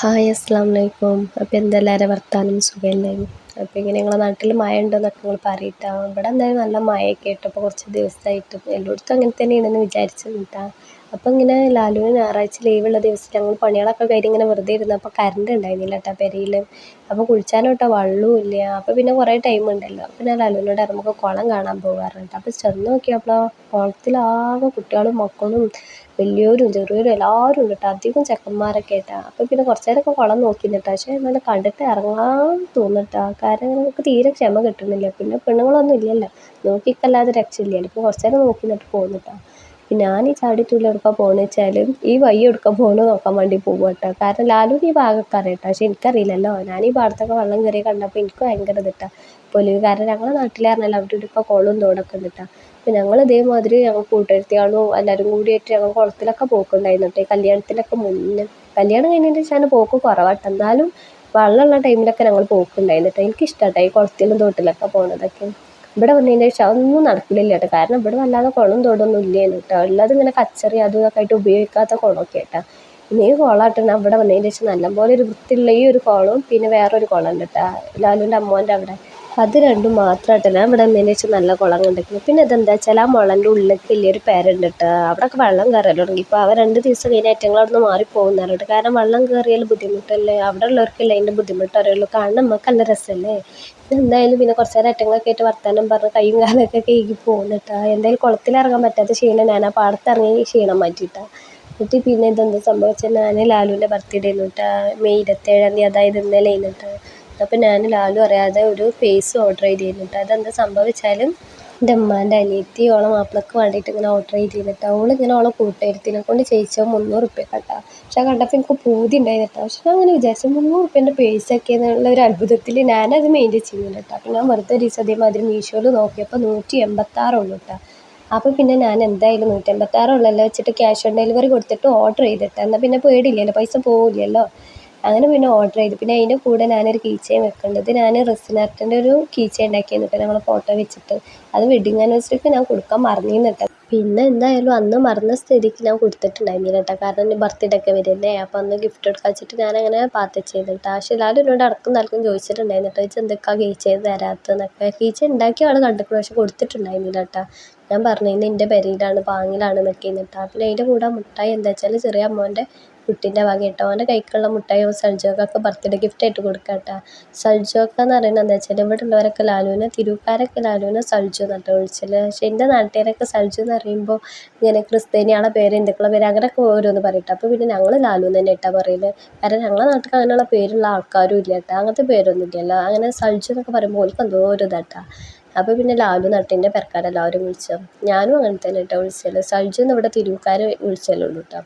Hi അസ്സാം വലൈക്കും അപ്പോൾ എന്തെല്ലാവരും വർത്താനം സുഖമല്ലേ അപ്പോൾ ഇങ്ങനെ നിങ്ങളെ നാട്ടിൽ മഴ ഉണ്ടെന്നൊക്കെ നിങ്ങൾ പറയട്ടോ. ഇവിടെ എന്തായാലും നല്ല മഴയൊക്കെ ആയിട്ട് ഇപ്പോൾ കുറച്ച് ദിവസമായിട്ട് എല്ലായിടത്തും അങ്ങനെ തന്നെയാണെന്ന് വിചാരിച്ചു കേട്ടോ അപ്പോൾ ഇങ്ങനെ ലാലുവിന് ഞായറാഴ്ച ലീവുള്ള ദിവസം ഞങ്ങൾ പണികളൊക്കെ കഴിഞ്ഞ് ഇങ്ങനെ വെറുതെ ഇരുന്നപ്പോൾ കറണ്ട് ഉണ്ടായിരുന്നില്ല കേട്ടോ പെരയിൽ അപ്പോൾ കുളിച്ചാലും കേട്ടോ വെള്ളവും ഇല്ല. അപ്പോൾ പിന്നെ കുറേ ടൈം ഉണ്ടല്ലോ അപ്പോൾ ഞാൻ ലാലുവിനോട് നമുക്ക് കുളം കാണാൻ പോകാറുണ്ട് അപ്പോൾ ചെന്ന് നോക്കിയപ്പോൾ കുളത്തിലാകെ കുട്ടികളും മക്കളും വലിയവരും ചെറിയവരും എല്ലാവരും ഉണ്ട് കേട്ടോ അധികം ചെക്കന്മാരൊക്കെ ആയിട്ടാണ് അപ്പോൾ പിന്നെ കുറച്ച് നേരമൊക്കെ കുളം നോക്കി നിന്നിട്ട് പക്ഷേ എന്നാലും കണ്ടിട്ട് ഇറങ്ങാൻ തോന്നിട്ടാ. കാരണം നമുക്ക് തീരെ ക്ഷമ കിട്ടുന്നില്ല. പിന്നെ പെണ്ണുങ്ങളൊന്നും ഇല്ലല്ലോ. നോക്കിക്കല്ലാതെ രക്ഷയില്ല ഇപ്പോൾ കുറച്ച് നേരം നോക്കി നിന്നിട്ട് ഞാൻ ഈ ചാടിത്തുള്ളി എടുക്കാൻ പോകുന്നത് വെച്ചാൽ ഈ വഴി എടുക്കാൻ പോകുന്നത് നോക്കാൻ വേണ്ടി പോകും കേട്ടോ കാരണം ലാലുവിന് ഈ ഭാഗമൊക്കെ അറിയാം കേട്ടോ പക്ഷെ എനിക്കറിയില്ലല്ലോ. ഞാൻ ഈ ഭാഗത്തൊക്കെ വെള്ളം കയറി കണ്ടപ്പോൾ എനിക്ക് ഭയങ്കര ഇതിട്ടാ പൊലിവ് കാരണം ഞങ്ങളെ പറഞ്ഞാൽ അവിടെ ഇവിടെയൊക്കെ കുളവും തോടൊക്കെ ഉണ്ട് കേട്ടോ അപ്പോൾ ഞങ്ങൾ ഇതേമാതിരി ഞങ്ങൾ കൂട്ടുകാരത്തികളും എല്ലാവരും കൂടിയിട്ട് ഞങ്ങൾ കുളത്തിലൊക്കെ പോക്കുണ്ടായിരുന്നു കേട്ടോ ഈ കല്യാണത്തിനൊക്കെ മുന്നേ. കല്യാണം കഴിഞ്ഞതിന് ഞാൻ പോക്ക് കുറവാട്ടോ എന്നാലും വെള്ളമുള്ള ടൈമിലൊക്കെ ഞങ്ങൾ പോക്കുണ്ടായിരുന്നു കേട്ടോ എനിക്കിഷ്ടമാട്ടോ ഈ കുളത്തിലും തോട്ടിലൊക്കെ പോകുന്നതൊക്കെ ഇവിടെ വന്നു കഴിഞ്ഞാൽ ശേഷം അതൊന്നും നടക്കില്ല കേട്ടോ. കാരണം ഇവിടെ വല്ലാതെ കുളം തോടൊന്നും ഇല്ലേനു കേട്ടോ. ഉള്ളത് ഇങ്ങനെ കച്ചറി അതും ഇതൊക്കെ ആയിട്ട് ഉപയോഗിക്കാത്ത കുളമൊക്കെ കേട്ടോ ഇനി ഈ കുളമായിട്ട് ഇവിടെ വന്നതിന് ശേഷം നല്ലപോലെ ഒരു വൃത്തിയുള്ള ഈ ഒരു കുളവും പിന്നെ വേറൊരു കുളം ഉണ്ട് കേട്ടോ. ലാലുവിന്റെ അമ്മോന്റെ അവിടെ. അത് രണ്ടും മാത്രമായിട്ട് ഞാൻ ഇവിടെ വന്നതിന് വെച്ച് നല്ല കുളം കണ്ടിരിക്കുന്നു. പിന്നെ ഇതെന്താ വെച്ചാൽ ആ മുളന്റെ ഉള്ളിലേക്ക് വലിയൊരു പേരുണ്ട് കേട്ടോ. അവിടെയൊക്കെ വെള്ളം കയറൽ തുടങ്ങി. ഇപ്പോൾ അവ രണ്ട് ദിവസം കഴിഞ്ഞ് അവിടെ നിന്ന് മാറിപ്പോകുന്നവരുണ്ട് കാരണം വെള്ളം കയറിയാൽ ബുദ്ധിമുട്ടല്ലേ? അവിടെ ഉള്ളവർക്കല്ലേ അതിന്റെ ബുദ്ധിമുട്ട് അറിയുള്ളൂ. കാരണം നമുക്ക് നല്ല രസമല്ലേ? എന്തായാലും പിന്നെ കുറച്ച് നേരം ഏറ്റങ്ങളൊക്കെ ആയിട്ട് വർത്താനം പറഞ്ഞ് കൈയും കാലൊക്കെ കഴുകി പോകുന്നിട്ടാ എന്തായാലും കുളത്തിലിറങ്ങാൻ പറ്റാത്ത ക്ഷീണം ഞാൻ ആ പാടത്തിറങ്ങി ക്ഷീണം മാറ്റിയിട്ടാ. എന്നിട്ട് പിന്നെ ഇതെന്താ സംഭവിച്ചാൽ ഞാൻ ലാലുവിന്റെ ബർത്ത്ഡേ ആയിരുന്നു കേട്ടോ. മെയ് ഇരുപത്തേഴാം തീയതി അതായത് ഇന്നലെ ആയിരുന്നു അപ്പോൾ ഞാൻ ലാലു അറിയാതെ ഒരു ഫേസ് ഓർഡർ ചെയ്തിരുന്നു കേട്ടോ അതെന്താ സംഭവിച്ചാലും എന്റെ ഉമ്മാന്റെ അനിയത്തി ഓളെ മാപ്പിളക്ക് വേണ്ടിയിട്ട് ഇങ്ങനെ ഓർഡർ ചെയ്തിരുന്നിട്ട് ഓളിങ്ങനെ ഓളെ കൂട്ടുകാരത്തിനെ കൊണ്ട് ചെയ്യിച്ചത് മുന്നൂറ് റുപ്യ കേട്ടോ പക്ഷെ കണ്ടപ്പോൾ എനിക്ക് പൂതി ഉണ്ടായിരുന്നു കേട്ടോ പക്ഷെ അങ്ങനെ വിചാരിച്ചു മുന്നൂറ് റുപ്യേന്റെ പേഴ്സൊക്കെ എന്നുള്ള ഒരു അത്ഭുതത്തിൽ ഞാനത് മെയിന്റെയിൻ ചെയ്യുന്നില്ല കേട്ടോ അപ്പോൾ ഞാൻ വെറുതെ ഒരു അതേമാതിരി മീഷോയിൽ നോക്കിയപ്പോൾ നൂറ്റി എൺപത്താറുള്ളൂ കേട്ടോ അപ്പോൾ പിന്നെ ഞാൻ എന്തായാലും നൂറ്റമ്പത്താറുള്ളല്ലോ വെച്ചിട്ട് ക്യാഷ് ഓൺ ഡെലിവറി കൊടുത്തിട്ട് ഓർഡർ ചെയ്തിട്ട്. എന്നാൽ പിന്നെ പേടിയില്ലല്ലോ പൈസ പോവില്ലല്ലോ. അങ്ങനെ പിന്നെ ഓർഡർ ചെയ്തു. പിന്നെ അതിന്റെ കൂടെ ഞാനൊരു കീ വെക്കേണ്ടത് ഞാൻ റെസിൻ ഒരു കീ ചെയിൻ ഉണ്ടാക്കിയിരുന്നു കേട്ടോ. നമ്മളെ ഫോട്ടോ വെച്ചിട്ട്. അത് വെഡിങ് ആനിവേഴ്സറിക്ക് ഞാൻ കൊടുക്കാൻ മറന്നിരുന്നു കേട്ടോ. പിന്നെ എന്തായാലും അന്ന് മറന്ന സ്ഥിതിക്ക് ഞാൻ കൊടുത്തിട്ടുണ്ടായിരുന്നില്ല കേട്ടോ. കാരണം ബർത്ത്ഡേ ഒക്കെ വരില്ലേ? അപ്പോൾ അന്ന് ഗിഫ്റ്റ് കൊടുക്കാൻ വെച്ചിട്ട് ഞാനങ്ങനെ പാത്ത ചെയ്തു കേട്ടോ. പക്ഷേ എല്ലാവരും എന്നോട് അടക്കം നൽകും ചോദിച്ചിട്ടുണ്ടായിരുന്നു കേട്ടോ. ഇത് എന്തൊക്കെയാണ് കീ ചെയ്ത് തരാത്തതെന്നൊക്കെ കീച്ച ഉണ്ടാക്കിയ ആൾ കണ്ടിട്ടുണ്ട് പക്ഷെ കൊടുത്തിട്ടുണ്ടായിരുന്നില്ല കേട്ടോ. ഞാൻ പറഞ്ഞിരുന്നു എന്റെ പെരയിലാണ് പാങ്ങിലാണ് എന്നൊക്കെ എന്നിട്ടാ പിന്നെ അതിന്റെ കൂടെ മുട്ടായി എന്താ വെച്ചാൽ ചെറിയ അമ്മോന്റെ കുട്ടീന്റെ വക കേട്ടോ അവന്റെ കൈക്കുള്ള മുട്ടായി സൽജോക്കൊക്കെ ബർത്ത്ഡേ ഗിഫ്റ്റ് ആയിട്ട് കൊടുക്കാം കേട്ടോ സൽജോക്ക എന്ന് പറയുന്നത് എന്താ വെച്ചാൽ ഇവിടെ ഉള്ളവരൊക്കെ ലാലുവിനെ തിരൂക്കാരൊക്കെ ലാലുവിനെ സൽജു എന്നിട്ട് വിളിച്ചത് പക്ഷേ എന്റെ നാട്ടുകാരൊക്കെ സൽജു എന്ന് പറയുമ്പോൾ ഇങ്ങനെ ക്രിസ്ത്യാനിയാളെ പേര് ഹിന്ദുക്കളെ പേര് അങ്ങനെയൊക്കെ ഓരോന്ന് പറയട്ടെ. അപ്പോൾ പിന്നെ ഞങ്ങൾ ലാലു തന്നെ കേട്ടോ പറയുന്നത് കാരണം ഞങ്ങളെ നാട്ടിൽ അങ്ങനെയുള്ള പേരുള്ള ആൾക്കാരും ഇല്ല കേട്ടോ. അങ്ങനത്തെ പേരൊന്നും ഇല്ലല്ലോ അങ്ങനെ സൽജു എന്നൊക്കെ പറയുമ്പോൾ ഓൽക്ക് എന്തോ ഒരു ഇതാട്ടാ. അപ്പോൾ പിന്നെ ലാലു നട്ടിന്റെ പെരക്കാരെല്ലാവരും വിളിച്ചു ഞാനും അങ്ങനെ തന്നെ കേട്ടോ വിളിച്ചത് സൽജു എന്ന് ഇവിടെ തിരൂക്കാർ വിളിച്ചല്ലോ കേട്ടോ.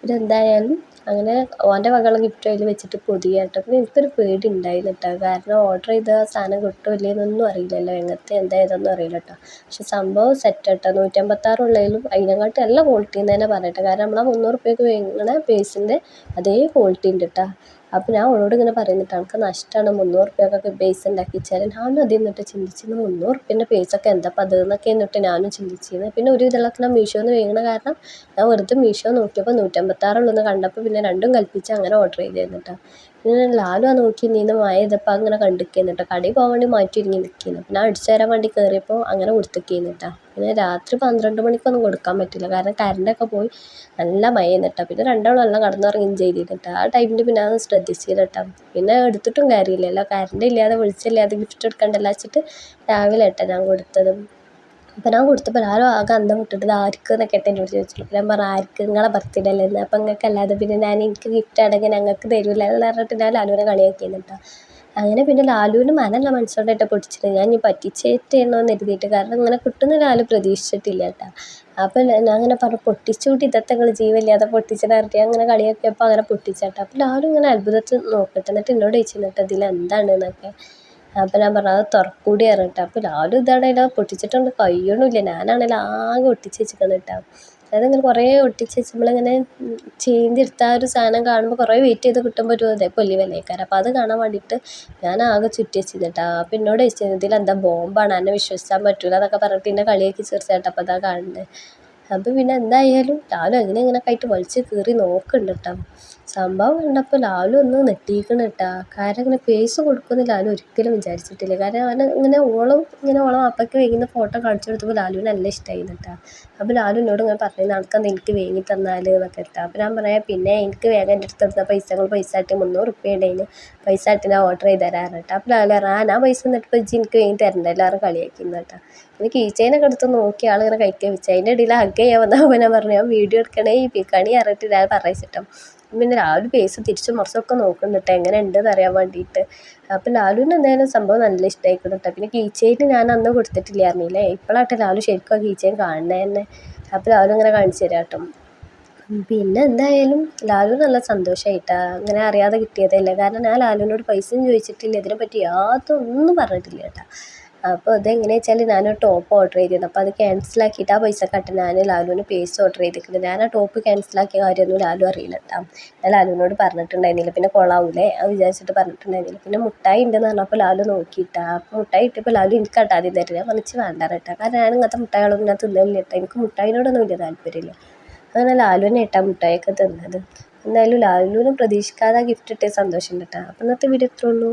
പിന്നെ എന്തായാലും അങ്ങനെ ഓന്റെ വകയുള്ള ഗിഫ്റ്റ് അതിൽ വെച്ചിട്ട് പൊതിയുക കേട്ടോ പിന്നെ എനിക്കൊരു പേടി ഉണ്ടായിരുന്നു കേട്ടോ കാരണം ഓർഡർ ചെയ്ത സാധനം കിട്ടുമോ ഇല്ലേ എന്നൊന്നും അറിയില്ലല്ലോ. എങ്ങനത്തെ എന്താ ഏതൊന്നും അറിയില്ല കേട്ടോ പക്ഷെ സംഭവം സെറ്റ് കേട്ടോ നൂറ്റമ്പത്താറുള്ളതിലും അതിനെക്കാട്ടും നല്ല ക്വാളിറ്റി തന്നെ പറയട്ടെ. കാരണം നമ്മൾ ആ മുന്നൂറ് റുപ്യക്ക് വാങ്ങണ പേഴ്സിന്റെ അതേ ക്വാളിറ്റി ഉണ്ട് കേട്ടോ അപ്പോൾ ഞാൻ അവളോട് ഇങ്ങനെ പറയുന്നിട്ട് എനിക്ക് നഷ്ടമാണ് മുന്നൂറ് റുപ്യക്കൊക്കെ പേസ് ഉണ്ടാക്കി വെച്ചാൽ ഞാനും അതിൽ നിന്നിട്ട് ചിന്തിച്ചിരുന്നു മുന്നൂറ് റുപ്യന്റെ പേസൊക്കെ എന്താ അപ്പം അത്? എന്നൊക്കെ എന്നിട്ട് ഞാനും ചിന്തിച്ചിരുന്നു. പിന്നെ ഒരു ഇതിലൊക്കെ ഞാൻ മീഷോന്ന് വാങ്ങുന്ന കാരണം ഞാൻ വെറുതെ മീഷോ നോക്കിയപ്പോൾ നൂറ്റമ്പത്താറുള്ളൂ എന്ന് കണ്ടപ്പോൾ പിന്നെ രണ്ടും കൽപ്പിച്ച് അങ്ങനെ ഓർഡർ ചെയ്തിരുന്നു കേട്ടോ ലാലു ആ നോക്കി നിന്ന് മഴ ചെയ്തപ്പോൾ അങ്ങനെ കണ്ടിരിക്കുന്നു കേട്ടോ കടയിൽ പോകാൻ വേണ്ടി മാറ്റി ഒരുങ്ങി നിൽക്കുന്നു പിന്നെ അടിച്ചു തരാൻ വേണ്ടി കയറിയപ്പോൾ അങ്ങനെ കൊടുത്തിരിക്കുന്നു കേട്ടോ പിന്നെ രാത്രി പന്ത്രണ്ട് മണിക്കൊന്നും കൊടുക്കാൻ പറ്റില്ല. കാരണം കറണ്ടൊക്കെ പോയി നല്ല മഴയാണ് കേട്ടോ പിന്നെ രണ്ടാളും നല്ല കടന്നുറങ്ങുകയും കേട്ടോ ആ ടൈമിൽ പിന്നെ അത് ശ്രദ്ധിച്ചില്ല കേട്ടോ പിന്നെ എടുത്തിട്ടും കാര്യമില്ലല്ലോ. കറണ്ട് ഇല്ലാതെ വെളിച്ചമില്ലാതെ ഗിഫ്റ്റ് എടുക്കണ്ടല്ലോ വെച്ചിട്ട് രാവിലെ കേട്ടോ ഞാൻ കൊടുത്തത്. അപ്പോൾ ഞാൻ കൊടുത്തപ്പോൾ ആരോ ആകെ അന്തം വിട്ടിട്ട് ഇത് ആർക്ക് എന്നൊക്കെ ആയിട്ട് എന്നോട് ചോദിച്ചു. ഞാൻ പറഞ്ഞു ആർക്ക്? നിങ്ങളെ ബർത്ത്ഡേ അല്ലേ? അപ്പോൾ നിങ്ങൾക്ക് അല്ലാതെ പിന്നെ ഞാൻ എനിക്ക് ഗിഫ്റ്റ് ആണെങ്കിൽ ഞങ്ങൾക്ക് തരില്ല എന്ന് പറഞ്ഞിട്ട് ഞാൻ ലാലുവിനെ കളിയാക്കിയിരുന്നു കേട്ടോ അങ്ങനെ പിന്നെ ലാലുവിന് മനല്ല മനസ്സോണ്ടായിട്ട് പൊട്ടിച്ചത് ഞാൻ ഇനി പറ്റിച്ചേറ്റേന്നോ എന്ന് കരുതിയിട്ട് കാരണം ഇങ്ങനെ കിട്ടുന്ന ലാലു പ്രതീക്ഷിച്ചിട്ടില്ല കേട്ടോ അപ്പോൾ ഞാൻ അങ്ങനെ പറഞ്ഞു പൊട്ടിച്ചുകൂട്ടി ഇതത്തെ നിങ്ങൾ ജീവില്ലാതെ പൊട്ടിച്ചത് അങ്ങനെ കളിയാക്കിയപ്പോൾ അങ്ങനെ പൊട്ടിച്ചാട്ടോ അപ്പോൾ ലാലു ഇങ്ങനെ അത്ഭുതത്തിൽ നോക്കട്ടെ. എന്നിട്ട് എന്നോട് ചോദിച്ചിട്ട് ഇതിൽ എന്താണ് അപ്പോൾ ഞാൻ പറഞ്ഞു അത് തുറക്കൂടി പറഞ്ഞിട്ട്. അപ്പം ലാലു അത് പൊട്ടിച്ചിട്ടുണ്ട്. കഴിയണില്ല ഞാനാണെങ്കിൽ ആകെ ഒട്ടിച്ച് വെച്ചിരിക്കുന്നത് കേട്ടോ. അതായത് ഇങ്ങനെ കുറേ ഒട്ടിച്ച് വെച്ച് നമ്മളിങ്ങനെ ചീന്തിയെടുത്ത ഒരു സാധനം കാണുമ്പോൾ കുറേ വെയിറ്റ് ചെയ്ത് കിട്ടുമ്പോൾ ഒരു ഇതേ പൊല്ലി വിലയേക്കാരം. അപ്പം അത് കാണാൻ വേണ്ടിയിട്ട് ഞാൻ ആകെ ചുറ്റി വെച്ചിരുന്നു കേട്ടോ. അപ്പം എന്നോട് ചോദിച്ചത് ഇതിലെന്താ ബോംബാണ്? എന്നെ വിശ്വസിക്കാൻ പറ്റില്ല എന്നൊക്കെ പറഞ്ഞിട്ട് എന്നെ കളിയാക്കി ചിരിച്ചേട്ടാ അപ്പം അതാ കാണുന്നത്. അപ്പം പിന്നെ എന്തായാലും ലാലു അങ്ങനെ ഇങ്ങനെ ആയിട്ട് വലിച്ച് കീറി നോക്കുന്നുണ്ട് കേട്ടോ. സംഭവം കണ്ടപ്പോൾ ലാലു ഒന്ന് നെട്ടിയിരിക്കണ് കേട്ടോ കാരണം ഇങ്ങനെ പേഴ്സ് കൊടുക്കുമെന്ന് ലാലു ഒരിക്കലും വിചാരിച്ചിട്ടില്ല. കാരണം അവൻ ഇങ്ങനെ ഓളം ഇങ്ങനെ ഓളം വാപ്പയ്ക്ക് വേങ്ങുന്ന ഫോട്ടോ കാണിച്ചു കൊടുത്തപ്പോൾ ലാലുവിന് നല്ല ഇഷ്ടമായിരുന്നു കേട്ടോ അപ്പോൾ ലാലു എന്നോട് ഇങ്ങനെ പറഞ്ഞു നടക്കുന്നത് എനിക്ക് വേങ്ങി തന്നാൽ എന്നൊക്കെ കേട്ടോ അപ്പോൾ ഞാൻ പറയാം പിന്നെ എനിക്ക് വേഗം എന്റെ അടുത്ത് തന്ന പൈസ പൈസ ആട്ടി മുന്നൂറ് റുപ്യ ഉണ്ടായിന് പൈസ ആട്ടി ഞാൻ ഓർഡർ ചെയ്ത് തരാറ് കേട്ടോ അപ്പോൾ ലാലു ആ ഞാൻ പൈസ എന്നിട്ട് ഇപ്പോൾ എനിക്ക് വേഗം തരണ്ട. എല്ലാവരും കളിയാക്കുന്നു കേട്ടോ പിന്നെ കീ ചെയിനൊക്കെ എടുത്ത് നോക്കി ആളിങ്ങനെ കഴിക്കാൻ വെച്ചു. അതിന്റെ ഇടയിൽ ഹഗ് ചെയ്യാൻ വന്നപ്പോൾ ഞാൻ പറഞ്ഞു ഞാൻ വീഡിയോ എടുക്കണേ ഈ പിക്കണി അറിയിട്ട് ഞാൻ പറയിച്ചിട്ടോ പിന്നെ ലാലു പേസ് തിരിച്ചും മറിച്ചൊക്കെ നോക്കുന്നുണ്ട് എങ്ങനെ ഉണ്ടെന്ന് അറിയാൻ വേണ്ടിയിട്ട്. അപ്പം ലാലുവിന് എന്തായാലും സംഭവം നല്ല ഇഷ്ടമായിക്കണം കേട്ടോ പിന്നെ കീ ചെയിൻ ഞാൻ അന്ന് കൊടുത്തിട്ടില്ല കൊടുത്തിട്ടില്ലായിരുന്നില്ലേ? ഇപ്പോഴാട്ടെ ലാലു ശരിക്കും ആ കീ കാണണേ കാണുന്നത് തന്നെ. അപ്പം ലാലു ഇങ്ങനെ കാണിച്ചു തരാം കേട്ടോ പിന്നെ എന്തായാലും ലാലു നല്ല സന്തോഷമായിട്ടാണ് അങ്ങനെ അറിയാതെ കിട്ടിയതല്ലേ? കാരണം ഞാൻ ലാലുവിനോട് പൈസയും ചോദിച്ചിട്ടില്ല. ഇതിനെപ്പറ്റി യാതൊന്നും പറഞ്ഞിട്ടില്ല കേട്ടോ അപ്പോൾ അതെങ്ങനെയാ വെച്ചാൽ ഞാനൊരു ടോപ്പ് ഓർഡർ ചെയ്തിരുന്നു. അപ്പോൾ അത് ക്യാൻസലാക്കിയിട്ട് ആ പൈസ കട്ട് ഞാൻ ലാലുവിന് പേസ് ഓർഡർ ചെയ്തിരിക്കുന്നത് ഞാൻ ആ ടോപ്പ് ക്യാൻസലാക്കിയ കാര്യമൊന്നും ലാലു അറിയില്ല കേട്ടോ ഞാൻ ലാലുവിനോട് പറഞ്ഞിട്ടുണ്ടായിരുന്നില്ല. പിന്നെ കൊള്ളാവൂലേ? അത് വിചാരിച്ചിട്ട് പറഞ്ഞിട്ടുണ്ടായിരുന്നില്ല. പിന്നെ മുട്ടായി ഉണ്ടെന്ന് പറഞ്ഞപ്പോൾ ലാലു നോക്കിയിട്ടാ. അപ്പോൾ മുട്ടായി ഇട്ടപ്പോൾ ലാലു എനിക്ക് കട്ടാതി തരില്ല. മറിച്ച് വേണ്ട കേട്ടോ കാരണം ഞാൻ ഇങ്ങനത്തെ മുട്ടായികളൊന്നും ഞാൻ തിന്നില്ല കേട്ടോ എനിക്ക് മുട്ടായിനോടൊന്നും വലിയ താല്പര്യമില്ല. അങ്ങനെ ലാലുവിനെ ഇട്ടാ മുട്ടായൊക്കെ തിന്നത്. എന്തായാലും ലാലുവിനും പ്രതീക്ഷിക്കാതെ ഗിഫ്റ്റ് ഇട്ടേ സന്തോഷം കേട്ടോ അപ്പം ഇന്നത്തെ വീഡിയോ ഇത്രേ ഉള്ളൂ.